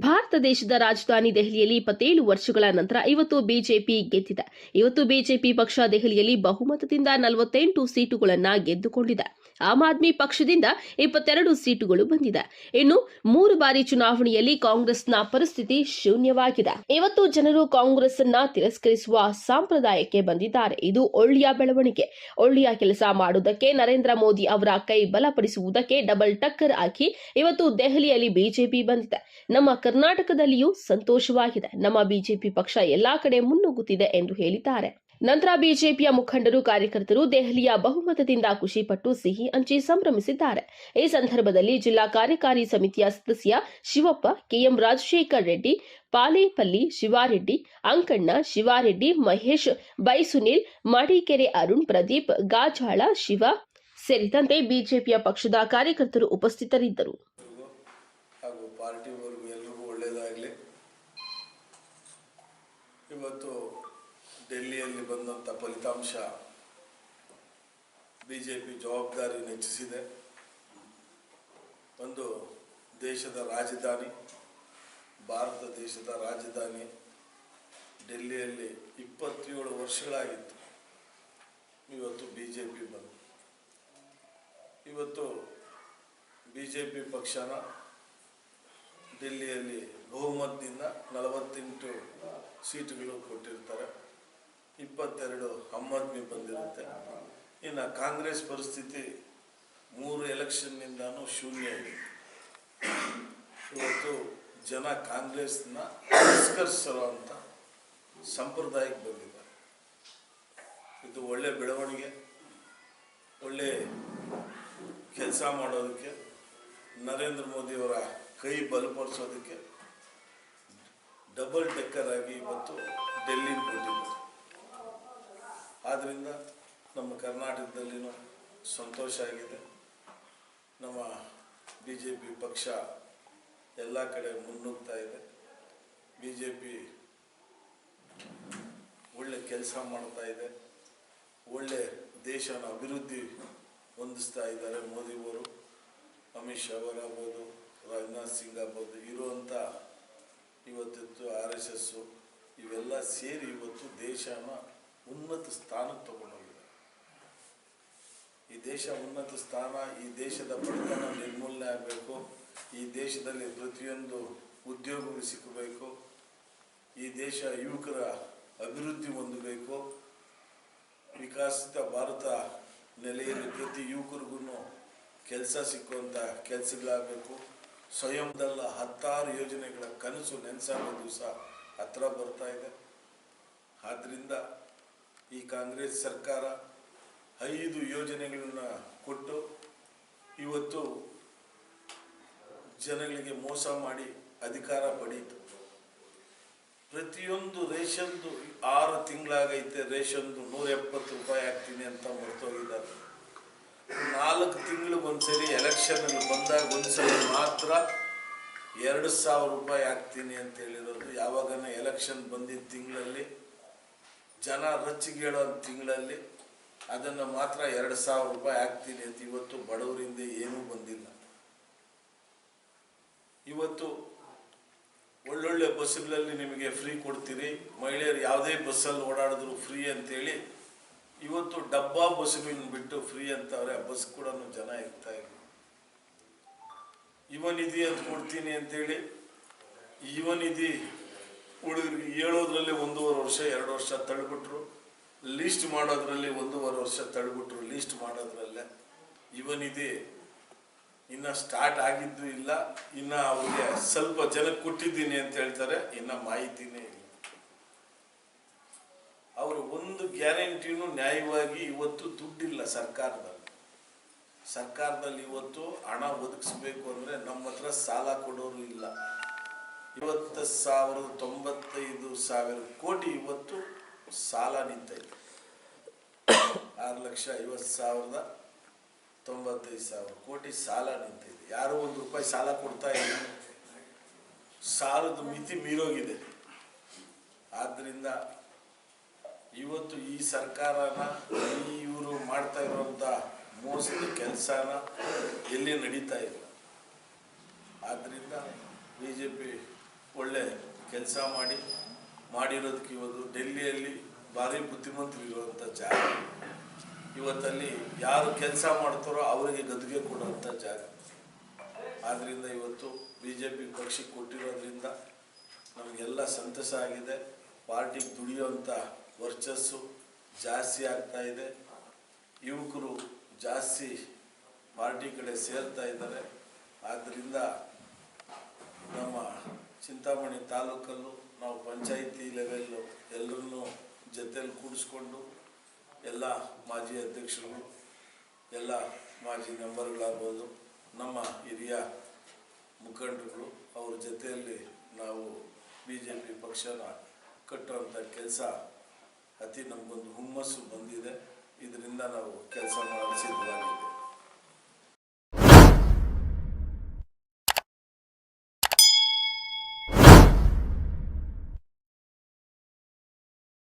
ಭಾರತ ದೇಶದ ರಾಜಧಾನಿ ದೆಹಲಿಯಲ್ಲಿ ಇಪ್ಪತ್ತೇಳು ವರ್ಷಗಳ ನಂತರ ಇವತ್ತು ಬಿಜೆಪಿ ಗೆದ್ದಿದೆ. ಇವತ್ತು ಬಿಜೆಪಿ ಪಕ್ಷ ದೆಹಲಿಯಲ್ಲಿ ಬಹುಮತದಿಂದ ನಲವತ್ತೆಂಟು ಸೀಟುಗಳನ್ನು ಗೆದ್ದುಕೊಂಡಿದೆ. ಆಮ್ ಆದ್ಮಿ ಪಕ್ಷದಿಂದ ಇಪ್ಪತ್ತೆರಡು ಸೀಟುಗಳು ಬಂದಿದೆ. ಇನ್ನು ಮೂರು ಬಾರಿ ಚುನಾವಣೆಯಲ್ಲಿ ಕಾಂಗ್ರೆಸ್ನ ಪರಿಸ್ಥಿತಿ ಶೂನ್ಯವಾಗಿದೆ. ಇವತ್ತು ಜನರು ಕಾಂಗ್ರೆಸ್ ಅನ್ನ ತಿರಸ್ಕರಿಸುವ ಸಂಪ್ರದಾಯಕ್ಕೆ ಬಂದಿದ್ದಾರೆ. ಇದು ಒಳ್ಳೆಯ ಬೆಳವಣಿಗೆ. ಒಳ್ಳೆಯ ಕೆಲಸ ಮಾಡುವುದಕ್ಕೆ ನರೇಂದ್ರ ಮೋದಿ ಅವರ ಕೈ ಬಲಪಡಿಸುವುದಕ್ಕೆ ಡಬಲ್ ಟಕ್ಕರ್ ಹಾಕಿ ಇವತ್ತು ದೆಹಲಿಯಲ್ಲಿ ಬಿಜೆಪಿ ಬಂದಿದೆ. ನಮ್ಮ ಕರ್ನಾಟಕದಲ್ಲಿಯೂ ಸಂತೋಷವಾಗಿದೆ. ನಮ್ಮ ಬಿಜೆಪಿ ಪಕ್ಷ ಎಲ್ಲಾ ಕಡೆ ಮುನ್ನುಗ್ಗುತ್ತಿದೆ ಎಂದು ಹೇಳಿದ್ದಾರೆ. ನಂತರ ಬಿಜೆಪಿಯ ಮುಖಂಡರು, ಕಾರ್ಯಕರ್ತರು ದೆಹಲಿಯ ಬಹುಮತದಿಂದ ಖುಷಿಪಟ್ಟು ಸಿಹಿ ಹಂಚಿ ಸಂಭ್ರಮಿಸಿದ್ದಾರೆ. ಈ ಸಂದರ್ಭದಲ್ಲಿ ಜಿಲ್ಲಾ ಕಾರ್ಯಕಾರಿ ಸಮಿತಿಯ ಸದಸ್ಯ ಶಿವಪ್ಪ, ಕೆಎಂ ರಾಜಶೇಖರ್ ರೆಡ್ಡಿ, ಪಾಲೇಪಲ್ಲಿ ಶಿವಾರೆಡ್ಡಿ, ಅಂಕಣ್ಣ ಶಿವಾರೆಡ್ಡಿ, ಮಹೇಶ್ ಬೈಸುನಿಲ್ ಮಡಿಕೆರೆ ಅರುಣ್, ಪ್ರದೀಪ್ ಗಾಜಾಳ ಶಿವ ಸೇರಿದಂತೆ ಬಿಜೆಪಿಯ ಪಕ್ಷದ ಕಾರ್ಯಕರ್ತರು ಉಪಸ್ಥಿತರಿದ್ದರು. ಇವತ್ತು ಡೆಲ್ಲಿಯಲ್ಲಿ ಬಂದಂಥ ಫಲಿತಾಂಶ ಬಿ ಜೆ ಪಿ ಜವಾಬ್ದಾರಿ ಹೆಚ್ಚಿಸಿದೆ ಒಂದು ದೇಶದ ರಾಜಧಾನಿ, ಭಾರತ ದೇಶದ ರಾಜಧಾನಿ ಡೆಲ್ಲಿಯಲ್ಲಿ ಇಪ್ಪತ್ತೇಳು ವರ್ಷಗಳಾಗಿತ್ತು. ಇವತ್ತು ಬಿ ಜೆ ಪಿ ಬಂದು ಇವತ್ತು ಬಿ ಜೆ ಪಿ ಪಕ್ಷನ ಡೆಲ್ಲಿಯಲ್ಲಿ ಬಹುಮತದಿಂದ ನಲವತ್ತೆಂಟು ಸೀಟುಗಳು ಕೊಟ್ಟಿರ್ತಾರೆ. ಇಪ್ಪತ್ತೆರಡು ಆಮ್ ಆದ್ಮಿ ಬಂದಿರುತ್ತೆ. ಇನ್ನು ಕಾಂಗ್ರೆಸ್ ಪರಿಸ್ಥಿತಿ ಮೂರು ಎಲೆಕ್ಷನ್ನಿಂದನೂ ಶೂನ್ಯ ಇದೆ. ಇವತ್ತು ಜನ ಕಾಂಗ್ರೆಸ್ನ ತಿರಸ್ಕರಿಸಿರುವಂಥ ಸಂಪ್ರದಾಯಕ್ಕೆ ಬಂದಿದ್ದಾರೆ. ಇದು ಒಳ್ಳೆ ಬೆಳವಣಿಗೆ, ಒಳ್ಳೆ ಕೆಲಸ ಮಾಡೋದಕ್ಕೆ, ನರೇಂದ್ರ ಮೋದಿಯವರ ಕೈ ಬಲಪಡಿಸೋದಕ್ಕೆ ಡಬಲ್ ಡೆಕ್ಕರ್ ಆಗಿ ಇವತ್ತು ಡೆಲ್ಲಿ ಕೊಟ್ಟಿದ್ದಾರೆ ಆದ್ದರಿಂದ ನಮ್ಮ ಕರ್ನಾಟಕದಲ್ಲಿನೂ ಸಂತೋಷ ಆಗಿದೆ. ನಮ್ಮ ಬಿ ಜೆ ಪಿ ಪಕ್ಷ ಎಲ್ಲ ಕಡೆ ಮುನ್ನುಗ್ತಾ ಇದೆ. ಬಿ ಜೆ ಪಿ ಒಳ್ಳೆ ಕೆಲಸ ಮಾಡ್ತಾ ಇದೆ. ಒಳ್ಳೆ ದೇಶನ ಅಭಿವೃದ್ಧಿ ಹೊಂದಿಸ್ತಾ ಇದ್ದಾರೆ ಮೋದಿಯವರು. ಅಮಿತ್ ಶಾ ಅವರಾಗ್ಬೋದು ಇವತ್ತಿತ್ತು ಆರ್ ಎಸ್ ಎಸ್ಸು ಇವೆಲ್ಲ ಸೇರಿ ಇವತ್ತು ದೇಶನ ಉನ್ನತ ಸ್ಥಾನಕ್ಕೆ ತಗೊಂಡೋಗಿದೆ ಈ ದೇಶ ಉನ್ನತ ಸ್ಥಾನ, ಈ ದೇಶದ ಬಡತನ ನಿರ್ಮೂಲನೆ ಆಗಬೇಕು, ಈ ದೇಶದಲ್ಲಿ ಪ್ರತಿಯೊಂದು ಉದ್ಯೋಗಗಳು ಸಿಕ್ಕಬೇಕು ಈ ದೇಶ ಯುವಕರ ಅಭಿವೃದ್ಧಿ ಹೊಂದಬೇಕು. ವಿಕಸಿತ ಭಾರತ ನೆಲೆಯಲ್ಲಿ ಪ್ರತಿ ಯುವಕರಿಗೂ ಕೆಲಸ ಸಿಕ್ಕುವಂಥ ಕೆಲಸಗಳಾಗಬೇಕು. ಸ್ವಯಂದಲ್ಲ ಹತ್ತಾರು ಯೋಜನೆಗಳ ಕನಸು ನೆನೆಸಾಗೋ ದಿವಸ ಹತ್ರ ಬರ್ತಾ ಇದೆ. ಆದ್ದರಿಂದ ಈ ಕಾಂಗ್ರೆಸ್ ಸರ್ಕಾರ ಐದು ಯೋಜನೆಗಳನ್ನ ಕೊಟ್ಟು ಇವತ್ತು ಜನಗಳಿಗೆ ಮೋಸ ಮಾಡಿ ಅಧಿಕಾರ ಪಡೀತು. ಪ್ರತಿಯೊಂದು ರೇಷನ್ದು ಆರು ತಿಂಗಳಾಗೈತೆ, ರೇಷನ್ದು ನೂರ ಎಪ್ಪತ್ತು ರೂಪಾಯಿ ಹಾಕ್ತೀನಿ ಅಂತ ಮರ್ತೋಗಿದ್ದಾರೆ. ನಾಲ್ಕು ತಿಂಗಳಿಗೆ ಒಂದ್ಸರಿ ಎಲೆಕ್ಷನ್ ಬಂದಾಗ ಒಂದ್ಸಲ ಮಾತ್ರ ಎರಡು ಸಾವಿರ ರೂಪಾಯಿ ಹಾಕ್ತೀನಿ ಅಂತ ಹೇಳಿರೋದು. ಯಾವಾಗನ ಎಲೆಕ್ಷನ್ ಬಂದಿದ್ದ ತಿಂಗಳಲ್ಲಿ, ಜನ ರಚ್ಚಿಗೇಳೋ ತಿಂಗಳಲ್ಲಿ ಅದನ್ನು ಮಾತ್ರ ಎರಡು ಸಾವಿರ ರೂಪಾಯಿ ಹಾಕ್ತೀನಿ ಅಂತ ಇವತ್ತು ಬಡವರಿಂದ ಏನೂ ಬಂದಿಲ್ಲ. ಇವತ್ತು ಒಳ್ಳೊಳ್ಳೆ ಬಸ್ಗಳಲ್ಲಿ ನಿಮಗೆ ಫ್ರೀ ಕೊಡ್ತೀರಿ. ಮಹಿಳೆಯರು ಯಾವುದೇ ಬಸ್ಸಲ್ಲಿ ಓಡಾಡಿದ್ರು ಫ್ರೀ ಅಂತೇಳಿ ಇವತ್ತು ಡಬ್ಬಾ ಬಸ್ಗಳನ್ನ ಬಿಟ್ಟು ಫ್ರೀ ಅಂತವ್ರೆ, ಆ ಬಸ್ ಕೂಡ ಜನ ಇರ್ತಾ ಇಲ್ಲ. ಯುವ ನಿಧಿ ಅಂತ ಕೊಡ್ತೀನಿ ಅಂತೇಳಿ, ಯುವ ನಿಧಿ ಹುಡುಗರಿಗೆ ಹೇಳೋದ್ರಲ್ಲಿ ಒಂದೂವರೆ ವರ್ಷ, ಎರಡು ವರ್ಷ ತಳ್ಬಿಟ್ರು. ಲೀಸ್ಟ್ ಮಾಡೋದ್ರಲ್ಲಿ ಒಂದೂವರೆ ವರ್ಷ ತಳ್ಬಿಟ್ರು ಲೀಸ್ಟ್ ಮಾಡೋದ್ರಲ್ಲೇ. ಇದಿ ಇನ್ನ ಸ್ಟಾರ್ಟ್ ಆಗಿದ್ದು ಇಲ್ಲ, ಇನ್ನ ಅವ್ರಿಗೆ ಸ್ವಲ್ಪ ಜನಕ್ಕೆ ಕೊಟ್ಟಿದ್ದೀನಿ ಅಂತ ಹೇಳ್ತಾರೆ, ಇನ್ನ ಮಾಹಿತಿನೇ ಇಲ್ಲ ಅವರು ಒಂದು ಗ್ಯಾರಂಟಿನೂ ನ್ಯಾಯವಾಗಿ ಇವತ್ತು ದುಡ್ಡಿಲ್ಲ ಸರ್ಕಾರದಲ್ಲಿ. ಸರ್ಕಾರದಲ್ಲಿ ಇವತ್ತು ಹಣ ಒದಗಿಸ್ಬೇಕು ಅಂದ್ರೆ ನಮ್ಮ ಹತ್ರ ಸಾಲ ಕೊಡೋರು ಇಲ್ಲ. ಇವತ್ತು ಸಾವಿರದ ತೊಂಬತ್ತೈದು ಸಾವಿರ ಕೋಟಿ ಇವತ್ತು ಸಾಲ ನಿಂತೈತೆ. ಆರು ಲಕ್ಷ ಐವತ್ತು ಸಾವಿರದ ತೊಂಬತ್ತೈದು ಸಾವಿರ ಕೋಟಿ ಸಾಲ ನಿಂತಿದೆ ಯಾರು ಒಂದು ರೂಪಾಯಿ ಸಾಲ ಕೊಡ್ತಾ ಇಲ್ಲ ಸಾಲದ ಮಿತಿ ಮೀರೋಗಿದೆ. ಆದ್ದರಿಂದ ಇವತ್ತು ಈ ಸರ್ಕಾರನ ಇವರು ಮಾಡ್ತಾ ಇರುವಂಥ ಮೋಸದ ಕೆಲಸನ ಎಲ್ಲಿ ನಡೀತಾ ಇಲ್ಲ. ಆದ್ದರಿಂದ ಬಿ ಜೆ ಪಿ ಒಳ್ಳೆ ಕೆಲಸ ಮಾಡಿ, ಮಾಡಿರೋದಕ್ಕೆ ಇವತ್ತು ಡೆಲ್ಲಿಯಲ್ಲಿ ಭಾರಿ ಬುದ್ಧಿಮಂತರು ಇರುವಂತ ಜಾಗ. ಇವತ್ತಲ್ಲಿ ಯಾರು ಕೆಲಸ ಮಾಡ್ತಾರೋ ಅವರಿಗೆ ಗದ್ದುಗೆ ಕೊಡುವಂಥ ಜಾಗ. ಆದ್ದರಿಂದ ಇವತ್ತು ಬಿ ಜೆ ಪಿ ಪಕ್ಷಕ್ಕೆ ಕೊಟ್ಟಿರೋದ್ರಿಂದ ನಮಗೆಲ್ಲ ಸಂತಸ ಆಗಿದೆ. ಪಾರ್ಟಿಗೆ ದುಡಿಯುವಂಥ ವರ್ಚಸ್ಸು ಜಾಸ್ತಿ ಆಗ್ತಾ ಇದೆ. ಯುವಕರು ಜಾಸ್ತಿ ಪಾರ್ಟಿ ಕಡೆ ಸೇರ್ತಾ ಇದ್ದಾರೆ. ಆದ್ದರಿಂದ ನಮ್ಮ ಚಿಂತಾಮಣಿ ತಾಲೂಕಲ್ಲೂ ನಾವು ಪಂಚಾಯಿತಿ ಲೆವೆಲ್ಲು ಎಲ್ಲರನ್ನೂ ಜೊತೆಯಲ್ಲಿ ಕೂಡಿಸ್ಕೊಂಡು ಎಲ್ಲ ಮಾಜಿ ಅಧ್ಯಕ್ಷರು, ಎಲ್ಲ ಮಾಜಿ ಮೆಂಬರ್ಗಳಾಗ್ಬೋದು, ನಮ್ಮ ಹಿರಿಯ ಮುಖಂಡರುಗಳು ಅವ್ರ ಜೊತೆಯಲ್ಲಿ ನಾವು ಬಿ ಜೆ ಪಿ ಪಕ್ಷನ ಕಟ್ಟುವಂಥ ಕೆಲಸ ಅತಿ ನಮಗೊಂದು ಹುಮ್ಮಸ್ಸು ಬಂದಿದೆ. ಇದರಿಂದ ನಾವು ಕೆಲಸ ಮಾಡಲು ಸಿದ್ಧವಾಗಿದ್ದೇವೆ.